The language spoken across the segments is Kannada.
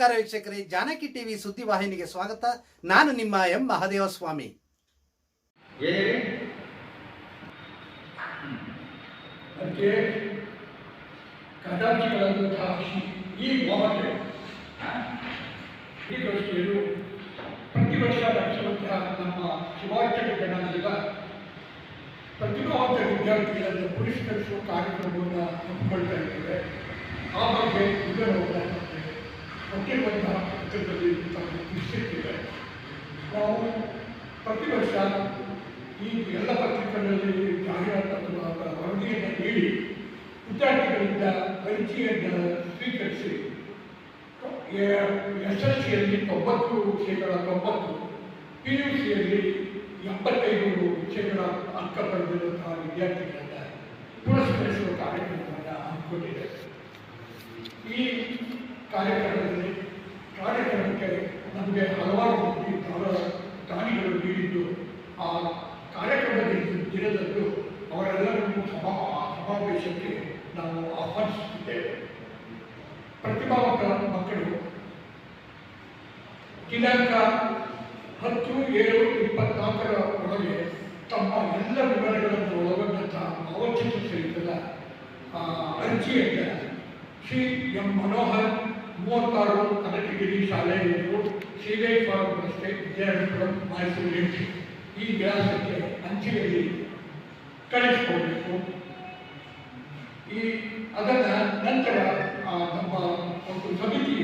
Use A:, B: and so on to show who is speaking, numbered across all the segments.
A: ನಮಸ್ಕಾರ ವೀಕ್ಷಕರೇ, ಜಾನಕಿ ಟಿವಿ ಸುದ್ದಿ ವಾಹಿನಿಗೆ ಸ್ವಾಗತ. ನಾನು ನಿಮ್ಮ ಎಂ. ಮಹದೇವ ಸ್ವಾಮಿ
B: ಪುರಸ್ಕರಿಸುವ ಕಾರ್ಯಕ್ರಮವನ್ನು ಹಮ್ಮಿಕೊಳ್ತಾ ಇದ್ದೇವೆ. ಆ ಬಗ್ಗೆ ಇದನ್ನು ಕೊಟ್ಟಿರುವಂತಹ ಪತ್ರದಲ್ಲಿ ತಾವು ತಿಳಿಸಿದ್ದೇವೆ ನಾವು ಪ್ರತಿ ವರ್ಷ ಈ ಎಲ್ಲ ಪತ್ರಿಕೆಗಳಲ್ಲಿ ಜಾಹೀರಾತು ವರದಿಯನ್ನು ನೀಡಿ ವಿದ್ಯಾರ್ಥಿಗಳಿಂದ ಅರ್ಜಿಯನ್ನು ಸ್ವೀಕರಿಸಿ ಎಸ್ ಎಲ್ ಸಿಯಲ್ಲಿ ತೊಂಬತ್ತು ಶೇಕಡ ತೊಂಬತ್ತು ಪಿ ಯು ಸಿಯಲ್ಲಿ ಎಪ್ಪತ್ತೈದು ಶೇಕಡ ಅಂಕ ಪಡೆದಿರುವಂತಹ ವಿದ್ಯಾರ್ಥಿಗಳನ್ನು ಪುರಸ್ಕರಿಸುವ ಕಾರ್ಯಕ್ರಮವನ್ನು ಹಮ್ಮಿಕೊಂಡಿದೆ ಈ ಕಾರ್ಯಕ್ರಮದಲ್ಲಿ ಕಾರ್ಯಕ್ರಮಕ್ಕೆ ನಮಗೆ ಹಲವಾರು ರೀತಿ ದಾನ ದಾನಿಗಳು ನೀಡಿದ್ದು, ಆ ಕಾರ್ಯಕ್ರಮದ ದಿನದಂದು ಅವರೆಲ್ಲರನ್ನು ಸಭಾ, ಸಮಾವೇಶಕ್ಕೆ ನಾವು ಆಹ್ವಾನಿಸುತ್ತಿದ್ದೇವೆ. ಪ್ರತಿಭಾವಂತ ಮಕ್ಕಳು, ದಿನಾಂಕ ಹತ್ತು, ಏಳು, ಇಪ್ಪತ್ನಾಲ್ಕರ ಒಳಗೆ ತಮ್ಮ ಎಲ್ಲ ವಿವರಗಳನ್ನು ಒಳಗೊಂಡಂತಹ ಭಾವಚಿತ್ರ ಸಹಿತದ ಅರ್ಜಿಯನ್ನು ಶ್ರೀ ಎಂ ಮನೋಹರ್ ಮೂವತ್ತಾರು ಕನಕಗಿರಿ ಶಾಲೆ ರೋಡ್ ಸಿವಿಲ್ ಫಾರ್ಮ್ ರಸ್ತೆ ವಿದ್ಯಾರ್ಥಿಗಳು ಮೈಸೂರು ಈ ವಿಳಾಸಕ್ಕೆ ಅಂಚೆಯಲ್ಲಿ ಕಳಿಸಿಕೊಡಬೇಕು. ಈ ಅದನ್ನು ನಂತರ ನಮ್ಮ ಒಂದು ಸಮಿತಿ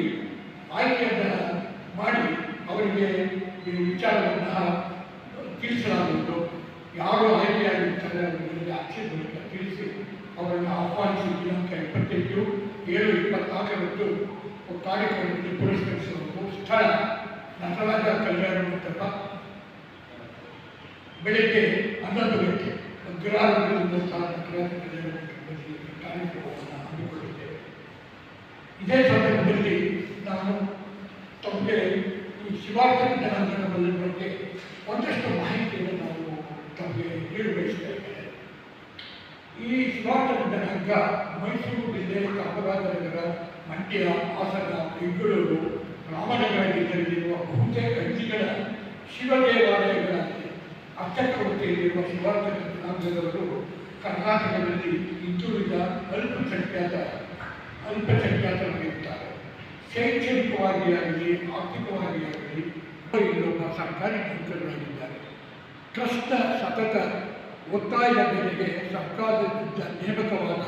B: ಆಯ್ಕೆಯನ್ನು ಮಾಡಿ ಅವರಿಗೆ ಈ ವಿಚಾರವನ್ನು ತಿಳಿಸಲಾಗುವುದು. ಯಾರು ಆಯ್ಕೆಯಾಗಿರ್ತಾರೆ ಅವರಿಗೆ ಮೂಲಕ ತಿಳಿಸಿ ಅವರನ್ನು ಆಹ್ವಾನಿಸಿ ದಿನಾಂಕ ಇಪ್ಪತ್ತೆಂಟು ಏಳು ಇಪ್ಪತ್ನಾಲ್ಕರಂದು ಕಾರ್ಯಕ್ರಮದಲ್ಲಿ ಪುರಸ್ಕರಿಸುವುದು ಸ್ಥಳ ನಟರಾಜ ಕಲ್ಯಾಣ ಮಂಟಪ ಬೆಳಗ್ಗೆ ಹನ್ನೊಂದು ಗಂಟೆ ಗ್ರಾಮಗಳಿಂದ ನಟರಾಜ ಕಲ್ಯಾಣ ಮಂಟಪದಲ್ಲಿ ಕಾರ್ಯಕ್ರಮವನ್ನು ಹಮ್ಮಿಕೊಂಡಿದ್ದೇವೆ ಇದೇ ಸಂದರ್ಭದಲ್ಲಿ ನಾನು ತಮಗೆ ಈ ಶಿವಾರ್ಥ ಜನಾಂಗಣದ ಬಗ್ಗೆ ಒಂದಷ್ಟು ಮಾಹಿತಿಯನ್ನು ನಾವು ತಮಗೆ ನೀಡಿ ಬಯಸ್ತಾ ಇದ್ದೇನೆ ಈ ಶಿವಾರ್ಥ ಸಂಘ ಮೈಸೂರು ಜಿಲ್ಲೆ ಚಾಮರಾಜನಗರ ಮಂಡ್ಯ, ಹಾಸನ, ಬೆಂಗಳೂರು ರಾಮನಗರದಲ್ಲಿರುವ ಬಹುತೇಕ ಹಳ್ಳಿಗಳ ಶಿವ ದೇವಾಲಯಗಳಲ್ಲಿ ಅರ್ಚಕ ವೃತ್ತಿಯಲ್ಲಿರುವ ಶಿವಾರ್ಥ ಜನಾಂಗದವರು ಕರ್ನಾಟಕದಲ್ಲಿ ಹಿಂದುಳಿದ ಅಲ್ಪಸಂಖ್ಯಾತ, ಅಲ್ಪಸಂಖ್ಯಾತರಾಗಿರುತ್ತಾರೆ. ಶೈಕ್ಷಣಿಕವಾಗಿ ಆಗಲಿ ಆರ್ಥಿಕವಾಗಿ ಆಗಲಿ ಇಲ್ಲೊಬ್ಬ ಸರ್ಕಾರಿ ನೌಕರರಾಗಿದ್ದಾರೆ. ಟ್ರಸ್ಟ್ನ ಸತತ ಒತ್ತಾಯದ ಮೇರೆಗೆ ಸರ್ಕಾರದಿಂದ ನೇಮಕವಾದ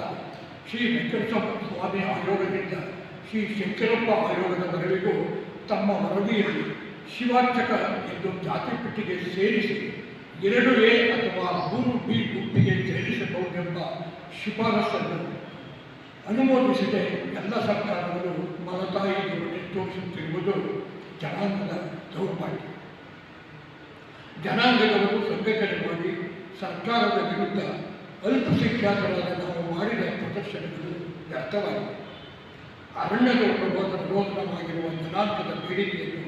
B: ಶ್ರೀ ವೆಂಕಟೇಶ್ವರ ಸ್ವಾಮಿ ಆಯೋಗದಿಂದ ಶ್ರೀ ಶಂಕರಪ್ಪ ಆಯೋಗದವರೆಗೂ ತಮ್ಮ ವರದಿಯಲ್ಲಿ ಶಿವಾರ್ಚಕ ಎಂದು ಜಾತಿ ಪಟ್ಟಿಗೆ ಸೇರಿಸಿ ಎರಡು ಎ ಅಥವಾ ಮೂರು ಬಿ ಗುಂಪಿಗೆ ಸೇರಿಸಬಹುದೆಂಬ ಶಿಫಾರಸನ್ನು ಅನುಮೋದಿಸದೆ ಎಲ್ಲ ಸರ್ಕಾರಗಳು ಮಲತಾಯಿಗಳು ತೋರಿಸುತ್ತಿರುವುದು ಜನಾಂಗದ ದೌರ್ಭಾಗ್ಯ. ಜನಾಂಗದವರು ಸಂಘಟನೆ ಮಾಡಿ ಸರ್ಕಾರದ ವಿರುದ್ಧ ಅಲ್ಪಸಂಖ್ಯಾತರಾದ ನಾವು ಮಾಡಿದ ಪ್ರದರ್ಶನಗಳು ವ್ಯರ್ಥವಾಗಿದೆ. ಅರಣ್ಯದ ಪ್ರಬೋಧ ವಿರೋಧವಾಗಿರುವ ಜನಾಂಗದ ಬೇಡಿಕೆಯನ್ನು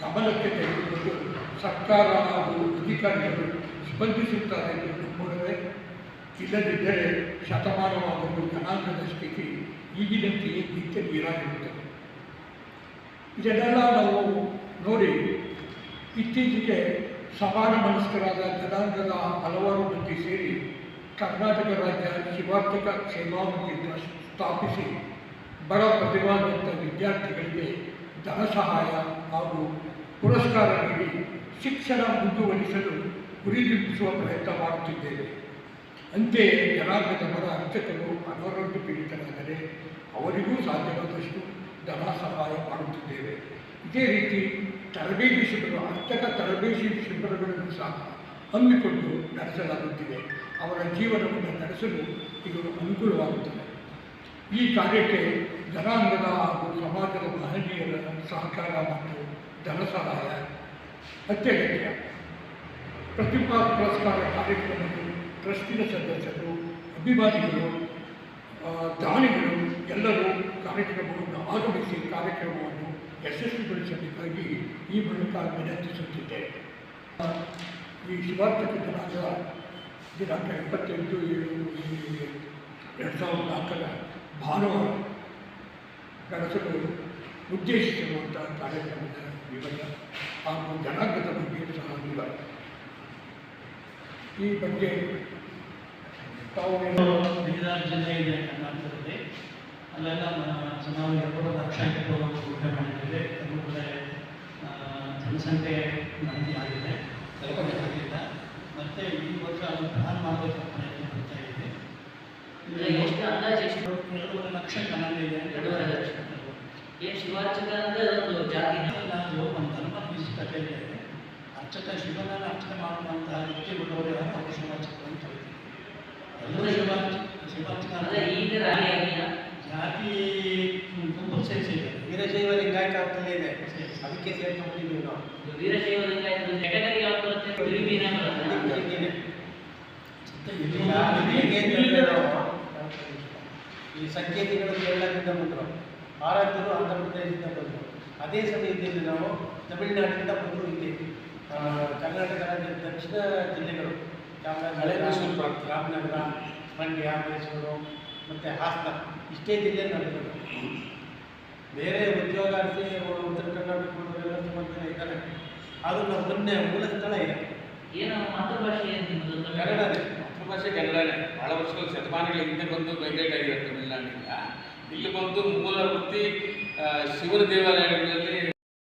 B: ಗಮನಕ್ಕೆ ತೆಗೆದುಕೊಂಡು ಸರ್ಕಾರ ಹಾಗೂ ಅಧಿಕಾರಿಗಳು ಸ್ಪಂದಿಸುತ್ತಾರೆ ಎಂದು ನಂಬುವುದೇ ಇಲ್ಲದಿದ್ದರೆ ಶತಮಾನವಾದರೂ ಜನಾಂಗದ ಸ್ಥಿತಿ ಈಗಿನಂತೆಯೇ ನಿತ್ಯ ನೀರಾಗಿರುತ್ತದೆ. ಇದನ್ನೆಲ್ಲ ನಾವು ನೋಡಿ ಇತ್ತೀಚೆಗೆ ಸಮಾನ ಮನಸ್ಕರಾದ ಜನಾಂಗದ ಹಲವಾರು ಮಂದಿ ಸೇರಿ ಕರ್ನಾಟಕ ರಾಜ್ಯ ಶಿವಾರ್ಥಕ ಕ್ಷೇಮಾಭಿವೃದ್ಧಿ ಟ್ರಸ್ಟ್ ಸ್ಥಾಪಿಸಿ ಬಡ ಪ್ರತಿಭಾನ್ವಿತ ವಿದ್ಯಾರ್ಥಿಗಳಿಗೆ ಧನ ಸಹಾಯ ಹಾಗೂ ಪುರಸ್ಕಾರ ನೀಡಿ ಶಿಕ್ಷಣ ಮುಂದುವರಿಸಲು ಗುರಿಗಿಂಬಿಸುವ ಪ್ರಯತ್ನ ಮಾಡುತ್ತಿದ್ದೇವೆ. ಅಂತೆಯೇ ಜನಾಂಗದ ಬಡ ಅರ್ಚಕರು, ಅನಾರೋಗ್ಯ ಪೀಡಿತರಾದರೆ ಅವರಿಗೂ ಸಾಧ್ಯವಾದಷ್ಟು ಧನ ಸಹಾಯ ಮಾಡುತ್ತಿದ್ದೇವೆ. ಇದೇ ರೀತಿ ತರಬೇತಿ ಶಿಬಿರ ಅರ್ಥಕ ತರಬೇತಿ ಶಿಬಿರಗಳನ್ನು ಸಹ ಹಮ್ಮಿಕೊಂಡು ನಡೆಸಲಾಗುತ್ತಿದೆ. ಅವರ ಜೀವನವನ್ನು ನಡೆಸಲು ಇದು ಅನುಕೂಲವಾಗುತ್ತದೆ. ಈ ಕಾರ್ಯಕ್ಕೆ ಜನಾಂಗದ ಹಾಗೂ ಸಮಾಜದ ಮಹನೀಯರ ಸಹಕಾರ ಮತ್ತು ಧನ ಸಹಾಯ ಅತ್ಯಗತ್ಯ. ಪ್ರತಿಭಾ ಪುರಸ್ಕಾರ ಕಾರ್ಯಕ್ರಮಗಳು ಟ್ರಸ್ಟಿನ ಸದಸ್ಯರು, ಅಭಿಮಾನಿಗಳು ದಾನಿಗಳು ಎಲ್ಲರೂ ಕಾರ್ಯಕ್ರಮವನ್ನು ಆಗಮಿಸಿ ಕಾರ್ಯಕ್ರಮವನ್ನು ಯಶಸ್ವಿಗೊಳಿಸಬೇಕಾಗಿ ಈ ಮೂಲಕ ವಿನಂತಿಸುತ್ತಿದ್ದೇವೆ ಆ, ಈ ಶಿವಾರ್ಥಕ ದಿನಾಂಕ ದಿನಾಂಕ ಇಪ್ಪತ್ತೆಂಟು ಏಳು ಎರಡು ಸಾವಿರದ ನಾಲ್ಕರ ಭಾನುವಾರ ನಡೆಸಲು ಉದ್ದೇಶಿಸಿರುವಂಥ ಕಾರ್ಯಕ್ರಮದ ವಿವರ ಹಾಗೂ ಜನಾಂಗದ ಬಗ್ಗೆ ಸಹ ವಿವರ. ಈ ಬಗ್ಗೆ ತಾವು ಏನು
C: ಬೀದರ್ ಜಿಲ್ಲೆ ಇದೆ ಕರ್ನಾಟಕದಲ್ಲಿ ಅಲ್ಲೆಲ್ಲ ನಾವು ಎರಡು ಲಕ್ಷ ಹೆಕ್ಟೇರ್ ಗುಡ್ಡೆ ಮಾಡಿದ್ದೇವೆ. ಅದು ಕೂಡ ಜನಸಂಖ್ಯೆ ಮಾಹಿತಿ ಆಗಿದೆ. ಕಲ್ಪನೆ ಆಗಿಲ್ಲ ಮತ್ತು ಈ ವರ್ಷ ಅದು ಪ್ಲಾನ್ ಮಾಡಬೇಕು ಪ್ರಯತ್ನ ಮಾಡ್ತಾ
D: ಇದೆ ಎಷ್ಟು ಅಂದಾಜು ಎಷ್ಟು?
C: ಎರಡೂವರೆ ಲಕ್ಷ ಜನಾಂಗ ಇದೆ
D: ಎರಡೂವರೆ ಲಕ್ಷ. ಏನು ಶಿವಾರ್ಚಕ ಅಂದರೆ ಒಂದು ಜಾತಿ.
C: ನಾವು ಒಂದು ವಿಶಿಷ್ಟತೆ ಇದೆ ಅರ್ಚಕ ಶಿವನನ್ನು ಅರ್ಚನೆ ಮಾಡುವಂತಹ ವ್ಯಕ್ತಿಗಳು ಯಾರು ಅವರು ಶಿವಾರ್ಚಕರು ಅಂತ ಹೇಳ್ತೀವಿ ಎಲ್ಲರೂ ಶಿವಾರ್ಚಕ ಶಿವಾರ್ಚಕ
D: ಅಂದರೆ ಈಗ ರಾಣಿ
C: ಜಾತಿ ತುಂಬ ಸೇರಿಸಿದೆ
E: ವೀರಶೈವ ಲಿಂಗಾಯತ ಅಂತಲೇ ಇದೆ. ಅದಕ್ಕೆ ಸೇರ್ಕೊಂಡಿದ್ದೀವಿ ನಾವು.
D: ವೀರಶೈವ ಲಿಂಗಾಯತ ಕೆಟಗರಿ ಯಾವ್ದು ಬರುತ್ತೆ?
E: ಈ ಸಂಕೇತಿಗಳು ಕೇರಳದಿಂದ ಬಂದರು. ಆರಾಧ್ಯರು ಆಂಧ್ರ ಪ್ರದೇಶದಿಂದ ಬಂದರು. ಅದೇ ಸಮಯದಲ್ಲಿ ನಾವು ತಮಿಳುನಾಡಿನಿಂದ ಬಂದರು ಇಲ್ಲಿ. ಆ, ಕರ್ನಾಟಕ ರಾಜ್ಯದ ದಕ್ಷಿಣ ಜಿಲ್ಲೆಗಳು. ಚಾಮರಾಜನಗರ ರಾಮನಗರ ಮಂಡ್ಯ ಮೈಸೂರು ಮತ್ತು ಹಾಸನ ಇಷ್ಟೇ ಜಿಲ್ಲೆ ನಡೆದರು ಬೇರೆ ಉದ್ಯೋಗಾರ್ಥಿ ಉತ್ತರ ಕರ್ನಾಟಕ ಎಲ್ಲ ಸುಮಾರು ಇದ್ದಾರೆ. ಅದು ನಮ್ಮ ಮೊನ್ನೆ ಮೂಲ ಸ್ಥಳ ಇದೆ.
D: ಏನು ಮಾತೃಭಾಷೆ
E: ಕನ್ನಡನೇ
F: ಮಾತೃಭಾಷೆ ಕನ್ನಡನೇ. ಬಹಳ ವರ್ಷಗಳ ಶತಮಾನಗಳ ಹಿಂದೆ ಬಂದು ಮೈಗ್ರೇಟ್ ಆಗಿರುತ್ತೆ ತಮಿಳುನಾಡಿನಿಂದ. ಇಲ್ಲಿ ಬಂದು ಮೂಲ ವೃತ್ತಿ ಶಿವನ ದೇವಾಲಯಗಳಲ್ಲಿ